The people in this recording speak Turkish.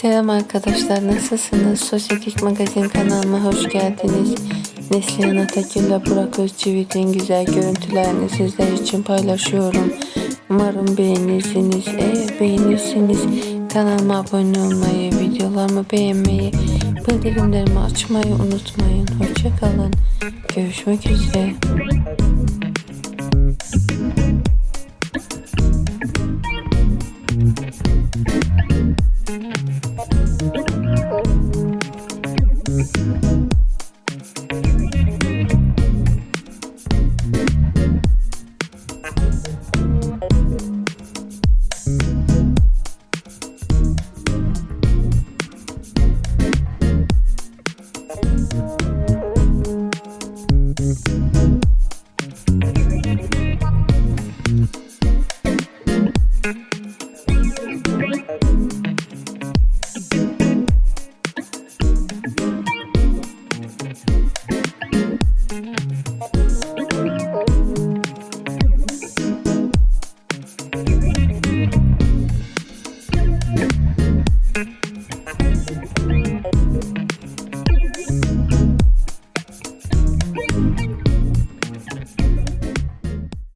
Selam arkadaşlar nasılsınız? Sosyetik Magazin kanalıma hoş geldiniz. Neslihan Atagül ile Burak Özçivit'in güzel görüntülerini sizler için paylaşıyorum. Umarım beğenirsiniz. Eğer beğenirseniz kanalıma abone olmayı, videolarımı beğenmeyi, bildirimlerimi açmayı unutmayın. Hoşçakalın. Görüşmek üzere. Bye.